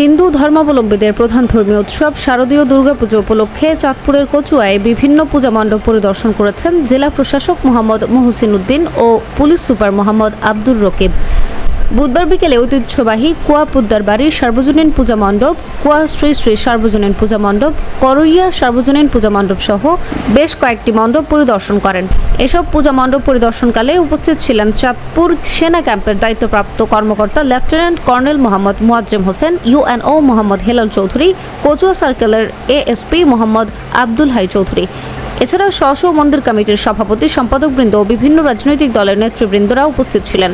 হিন্দু ধর্মাবলম্বীদের প্রধান ধর্মীয় উৎসব শারদীয় দুর্গাপুজো উপলক্ষে চাঁদপুরের কচুয়ায় বিভিন্ন পূজা মণ্ডপ পরিদর্শন করেছেন জেলা প্রশাসক মোহাম্মদ মহসিন উদ্দিন ও পুলিশ সুপার মোহাম্মদ আব্দুর রকিব। বুধবার বিকেলে ঐতিহ্যবাহী কুয়া পুদ্দার বাড়ির সার্বজনীন পূজা মণ্ডপ, কুয়া শ্রী শ্রী সার্বজনীন পূজা মণ্ডপ, করইয়া সার্বজনীন পূজা মণ্ডপ সহ বেশ কয়েকটি মণ্ডপ পরিদর্শন করেন। এসব পূজা মণ্ডপ পরিদর্শনকালে উপস্থিত ছিলেন চাঁদপুর সেনা ক্যাম্পের দায়িত্বপ্রাপ্ত কর্মকর্তা lieutenant colonel Mohammad Muazzem Hossain, UNO Mohammad Helal Chowdhury, Kachua সার্কেলের এএসপি মোহাম্মদ আব্দুল হাই চৌধুরী। এছাড়া স্ব মন্দির কমিটির সভাপতি, সম্পাদকবৃন্দ ও বিভিন্ন রাজনৈতিক দলের নেতৃবৃন্দরা উপস্থিত ছিলেন।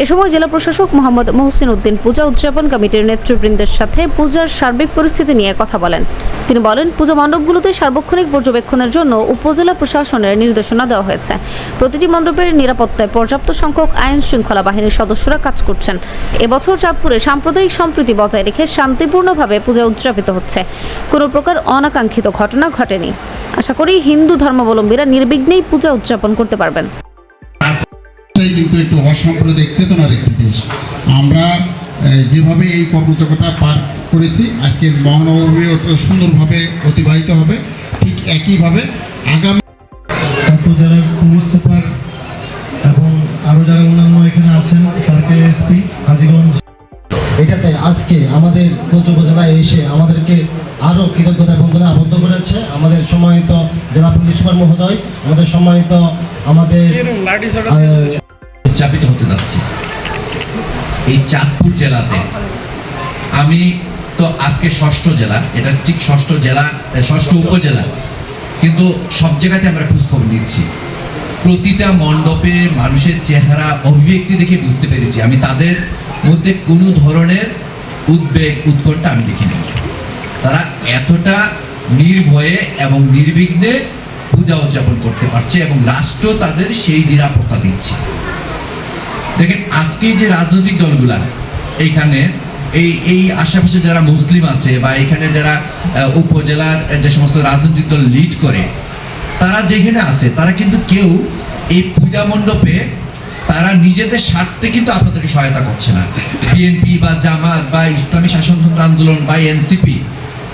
এ সময় জেলা প্রশাসক মোহাম্মদ মহসিন উদ্দিন পূজা উদযাপন কমিটির নেতৃবৃন্দের সাথে পূজার সার্বিক পরিস্থিতি নিয়ে কথা বলেন। তিনি বলেন, পূজা মণ্ডপগুলোতে সার্বক্ষণিক পর্যবেক্ষণের জন্য উপজেলা প্রশাসনের নির্দেশনা দেওয়া হয়েছে। প্রতিটি মণ্ডপের নিরাপত্তায় পর্যাপ্ত সংখ্যক আইন শৃঙ্খলা বাহিনীর সদস্যরা কাজ করছেন। এবছর চাঁদপুরে সাম্প্রদায়িক সম্প্রীতি বজায় রেখে শান্তিপূর্ণভাবে পূজা উদযাপিত হচ্ছে। কোনো প্রকার অনাকাঙ্ক্ষিত ঘটনা ঘটেনি। আশা করি হিন্দু ধর্মাবলম্বীরা নির্বিঘ্নেই পূজা উদযাপন করতে পারবেন। এটাই কিন্তু একটু অসাম্প্রদায়িক চেতনার একটি দেশ আমরা যেভাবে এই কর্মচক্রটা পার করেছি আজকের মহানবমী অত সুন্দরভাবে অতিবাহিত হবে ঠিক একইভাবে আগামী জেলার পুলিশ সুপার এবং আরও যারা অন্যান্য এখানে আছেন সার্কেল এসপি হাজিগঞ্জ। এটাতে আজকে আমাদের কোচ উপজেলায় এসে আমাদেরকে আরও কৃতজ্ঞতার বন্ধনে আবদ্ধ করেছে। আমাদের সম্মানিত জেলা পুলিশ সুপার মহোদয় আমাদের সম্মানিত আমাদের উদযাপিত হতে যাচ্ছে। এই চাঁদপুর জেলাতে। আমি তো আজকে ষষ্ঠ জেলা, এটা ঠিক ষষ্ঠ জেলা, ষষ্ঠ উপজেলা। কিন্তু সব জায়গাতে আমরা খোঁজখবর নিচ্ছি। প্রতিটা মণ্ডপে মানুষের চেহারা, অভিব্যক্তি দেখে বুঝতে পেরেছি। আমি তাদের মধ্যে কোনো ধরনের উদ্বেগ, উৎকণ্ঠা আমি দেখিনি। তারা এতটা নির্ভয়ে এবং নির্বিঘ্নে পূজা উদযাপন করতে পারছে এবং রাষ্ট্র তাদের সেই নিরাপত্তা দিচ্ছে। দেখেন, আজকে যে রাজনৈতিক দলগুলা, এইখানে এই এই আশেপাশে যারা মুসলিম আছে বা এখানে যারা উপজেলার যে সমস্ত রাজনৈতিক দল লিড করে, তারা যেখানে আছে, তারা কিন্তু কেউ এই পূজা মণ্ডপে তারা নিজেদের স্বার্থে কিন্তু আপনাদেরকে সহায়তা করছে না। বিএনপি বা জামাত বা ইসলামী শাসনতন্ত্র আন্দোলন বা এনসিপি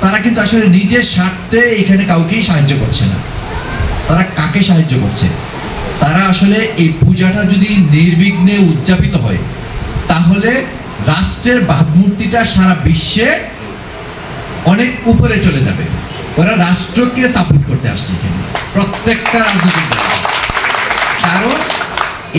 তারা কিন্তু আসলে নিজের স্বার্থে এখানে কাউকেই সাহায্য করছে না। তারা কাকে সাহায্য করছে? তারা আসলে এই পূজাটা যদি নির্বিঘ্নে উদযাপিত হয়, তাহলে রাষ্ট্রের ভাবমূর্তিটা সারা বিশ্বে অনেক উপরে চলে যাবে ওরা রাষ্ট্রকে সাপোর্ট করতে আসছে এখানে, প্রত্যেকটা রাজনৈতিক। কারণ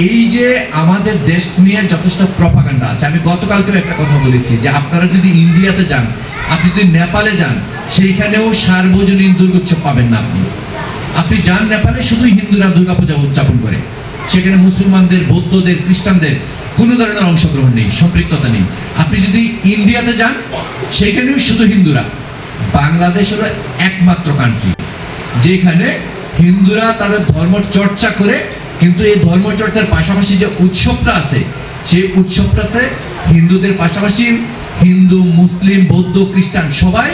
এই যে আমাদের দেশ নিয়ে যথেষ্ট প্রপাগান্ডা আছে, আমি গতকালকেও একটা কথা বলেছি যে আপনারা যদি ইন্ডিয়াতে যান, আপনি যদি নেপালে যান, সেইখানেও সার্বজনীন দুর্গোৎসব পাবেন না আপনি আপনি যান নেপালে শুধু হিন্দুরা দুর্গাপূজা উদযাপন করে। সেখানে মুসলমানদের, বৌদ্ধদের, খ্রিস্টানদের কোনো ধরনের অংশগ্রহণ নেই, সম্পৃক্ততা নেই। আপনি যদি ইন্ডিয়াতে যান, সেখানেও শুধু হিন্দুরা। বাংলাদেশ হলো একমাত্র কান্ট্রি যেখানে হিন্দুরা তাদের ধর্ম চর্চা করে, কিন্তু এই ধর্ম চর্চার পাশাপাশি যে উৎসবটা আছে, সেই উৎসবটাতে হিন্দুদের পাশাপাশি হিন্দু, মুসলিম, বৌদ্ধ, খ্রিস্টান সবাই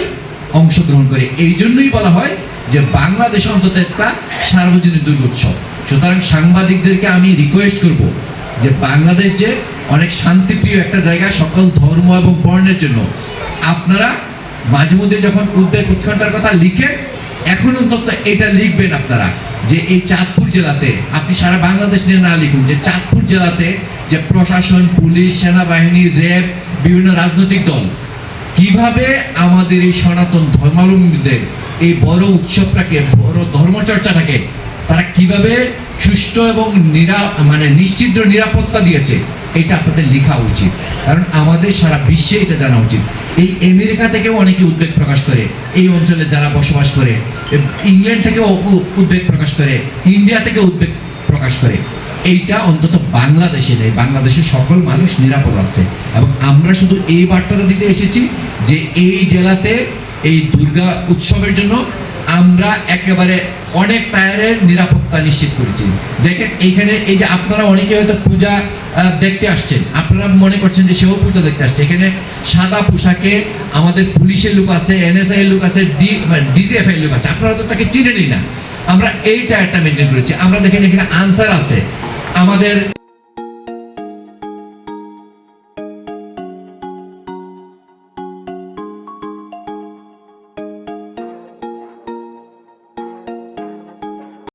অংশগ্রহণ করে। এই জন্যই বলা হয় যে বাংলাদেশ অন্তত একটা সার্বজনীন দুর্গোৎসব। সুতরাং সাংবাদিকদেরকে আমি রিকোয়েস্ট করব যে বাংলাদেশ যে অনেক শান্তিপ্রিয় একটা জায়গা, সকল ধর্ম এবং বর্ণের জন্য, আপনারা মাঝে মধ্যে যখন উদ্বেগ উৎকণ্ঠার কথা লিখেন, এখন অন্তত এটা লিখবেন আপনারা যে এই চাঁদপুর জেলাতে, আপনি সারা বাংলাদেশ নিয়ে না লিখুন, যে চাঁদপুর জেলাতে যে প্রশাসন, পুলিশ, সেনাবাহিনী, র্যাব, বিভিন্ন রাজনৈতিক দল, কীভাবে আমাদের এই সনাতন ধর্মাবলম্বীদের এই বড় উৎসবটাকে, বড় ধর্মচর্চাটাকে তারা কীভাবে সুষ্ঠু এবং নিরা মানে নিশ্চিদ্র নিরাপত্তা দিয়েছে, এটা আপনাদের লেখা উচিত। কারণ আমাদের সারা বিশ্বে এটা জানা উচিত। এই আমেরিকা থেকেও অনেকে উদ্বেগ প্রকাশ করে, এই অঞ্চলে যারা বসবাস করে, ইংল্যান্ড থেকেও উদ্বেগ প্রকাশ করে, ইন্ডিয়া থেকে উদ্বেগ প্রকাশ করে। এইটা অন্তত বাংলাদেশে নেই, বাংলাদেশের সকল মানুষ নিরাপদ আছে। এবং আমরা শুধু এই বার্তাটা দিতে এসেছি যে এই জেলাতে এই দুর্গা উৎসবের জন্য আমরা একেবারে অনেক টায়ারের নিরাপত্তা নিশ্চিত করেছি। দেখেন, এইখানে এই যে আপনারা অনেকে হয়তো পূজা দেখতে আসছেন। আপনারা মনে করছেন যে সেও পূজা দেখতে আসছে। এখানে সাদা পোশাকে আমাদের পুলিশের লোক আছে, এনএসআই এর লোক আছে, ডি ডিজিএফ এর লোক আছে। আপনারা তো তাকে চিনেনই না। আমরা এই টায়ারটা মেনটেন করেছি। আমরা দেখেন এখানে আনসার আছে। আমাদের